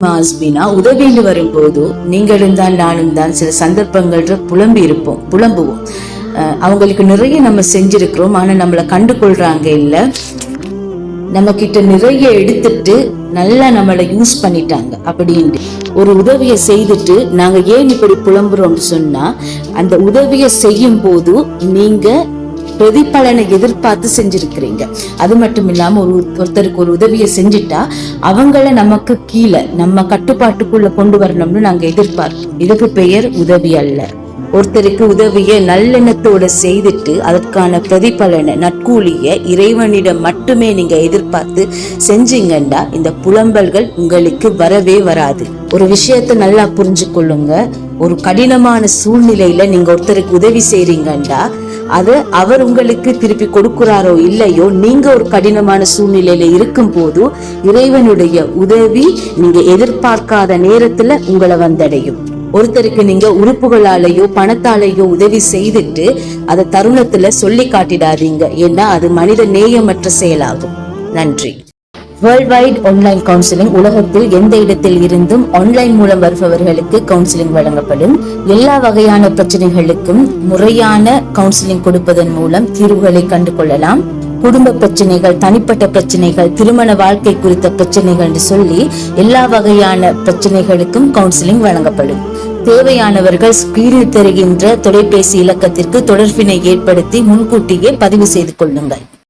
ஹஸ்பினா உதவின்னு வரும்போது நீங்களும் தான் நானும் தான் சில சந்தர்ப்பங்கள்ல புலம்பி இருப்போம் புலம்புவோம். அவங்களுக்கு நிறைய நம்ம செஞ்சிருக்கிறோம் ஆனா நம்மளை கண்டுகொள்றாங்க இல்ல. நம்ம கிட்ட நிறைய எடுத்துட்டு நல்லா நம்மளை யூஸ் பண்ணிட்டாங்க அப்படின்ட்டு. ஒரு உதவியை செய்துட்டு நாங்க ஏன் இப்படி புலம்புறோம்னு சொன்னா அந்த உதவியை செய்யும் போது நீங்க பிரதிபலனை எதிர்பார்த்து செஞ்சிருக்கிறீங்க. அது மட்டும் இல்லாம ஒரு ஒருத்தருக்கு ஒரு உதவியை செஞ்சுட்டா அவங்கள நமக்கு கீழே நம்ம கட்டுப்பாட்டுக்குள்ள கொண்டு வரணும்னு நாங்க எதிர்பார்ப்போம். இதுக்கு பெயர் உதவி அல்ல. ஒருத்தருக்கு உதவிய நல்லெண்ணத்தோட செய்துட்டு அதற்கான பிரதிபலனை நட்கூலிய இறைவனிடம் மட்டுமே நீங்க எதிர்பார்த்து செஞ்சீங்கன்னா இந்த புலம்பல்கள் உங்களுக்கு வரவே வராது. ஒரு விஷயத்தை நல்லா புரிஞ்சு கொள்ளுங்க ஒரு கடினமான சூழ்நிலையில நீங்க ஒருத்தருக்கு உதவி செய்றீங்கன்னா அது அவர் உங்களுக்கு திருப்பி கொடுக்கிறாரோ இல்லையோ நீங்க ஒரு கடினமான சூழ்நிலையில இருக்கும் போது இறைவனுடைய உதவி நீங்க எதிர்பார்க்காத நேரத்துல உங்களை வந்தடையும். ஒருத்தருக்கு நீங்க உறுப்புகளாலேயோ பணத்தாலேயோ உதவி செய்துட்டு அதை தருணத்துல சொல்லி காட்டிடாதீங்க. ஏன்னா அது மனித நேயமற்ற செயலாகும். நன்றி. வேர்ல்ட் வைட் ஆன்லைன் கவுன்சிலிங் உலகத்தில் எந்த இடத்தில் இருந்தும் ஆன்லைன் மூலம் வருபவர்களுக்கு கவுன்சிலிங் வழங்கப்படும். எல்லா வகையான பிரச்சனைகளுக்கும் முறையான கவுன்சிலிங் கொடுப்பதன் மூலம் தீர்வுகளை கண்டு கொள்ளலாம் குடும்ப பிரச்சனைகள் தனிப்பட்ட பிரச்சனைகள் திருமண வாழ்க்கை குறித்த பிரச்சனைகள் சொல்லி எல்லா வகையான பிரச்சனைகளுக்கும் கவுன்சிலிங் வழங்கப்படும். தேவையானவர்கள் ஸ்கிரீனில் தெரிகின்ற தொலைபேசி இலக்கத்திற்கு தொடர்பினை ஏற்படுத்தி முன்கூட்டியே பதிவு செய்து கொள்ளுங்கள்.